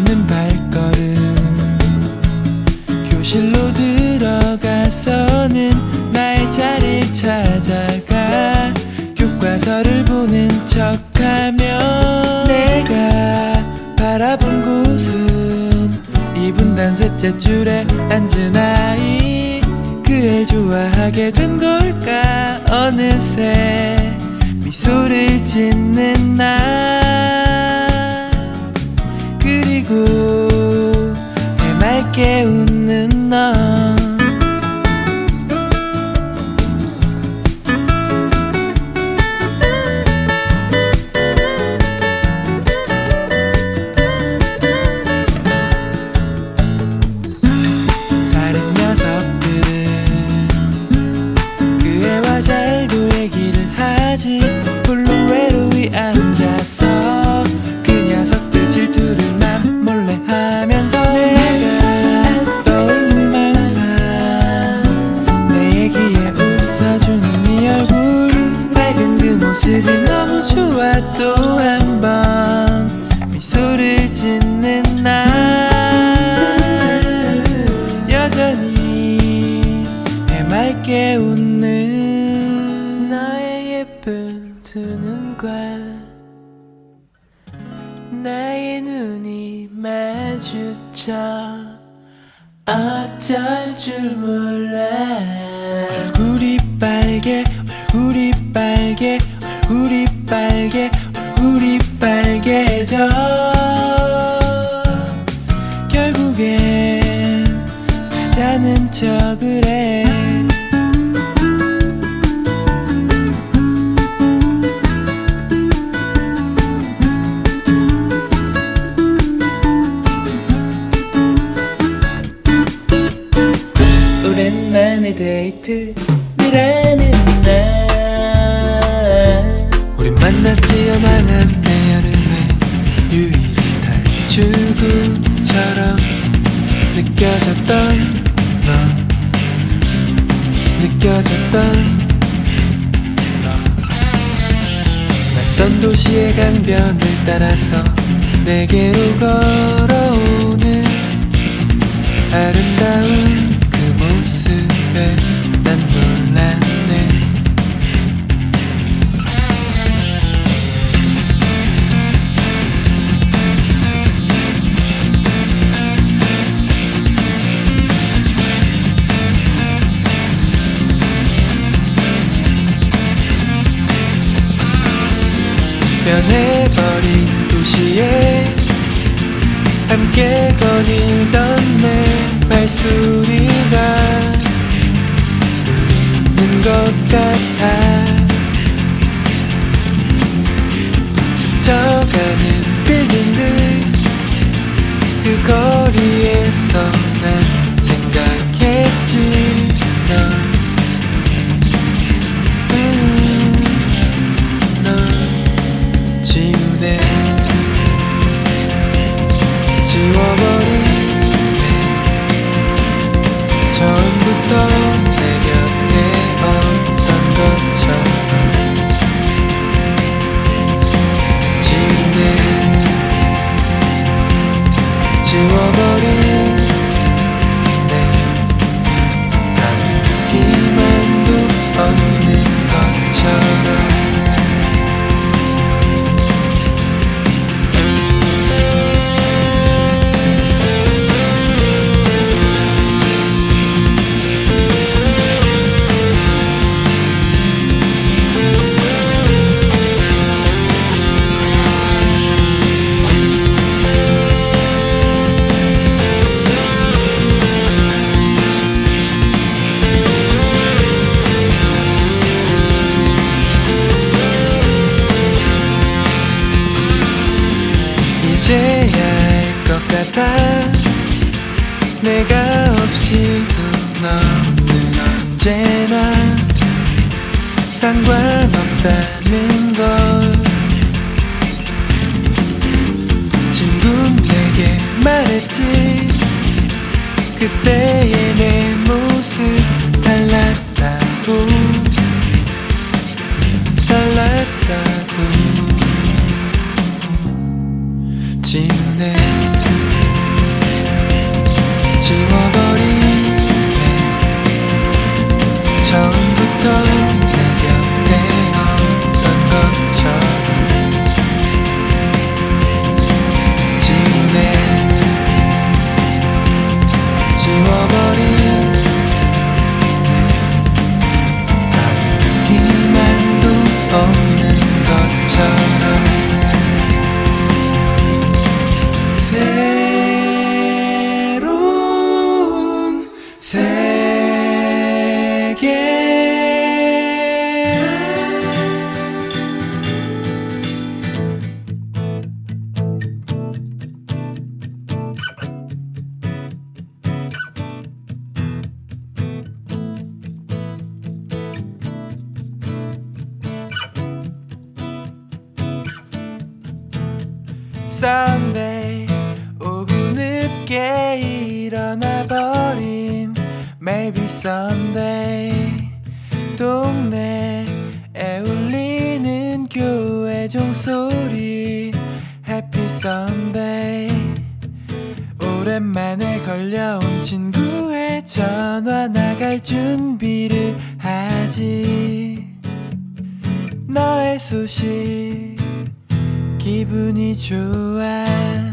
없는 발걸음. 교실로 들어가서는 나의 자리를 찾아가 교과서를 보는 척하며 내가 바라본 곳은 이분단 셋째 줄에 앉은 아이. 그를 좋아하게 된 걸까? 어느새 미소를 짓는 나. 그리고 해맑게 웃 주쳐 어쩔 줄 몰라. 얼굴이 빨개 얼굴이 빨개 얼굴이 빨개 얼굴이 빨개져. 결국엔 자는 척을 해 데이트라는 날 우린 만났지 요 망한 내 여름의 유일한 탈출구처럼 느껴졌던 너. 느껴졌던 너. 낯선 도시의 강변을 따라서 내게로 걸어 변해버린 도시에 함께 거닐던 내 발소리가 울리는 것 같아. 스쳐가는 빌딩들 그 거리 처음부터 같아. 내가 없이도 너는 언제나 상관없다는 걸. 친구 내게 말했지. 그때의 내 모습 달랐다고. 달랐다고. 지우네 지워버린 아무 희망도 없는 것처럼 새로운 새 Sunday 오후 늦게 일어나 버린 Maybe Sunday. 동네에 울리는 교회 종소리. Happy Sunday. 오랜만에 걸려온 친구의 전화 나갈 준비를 하지. 너의 소식 기분이 좋아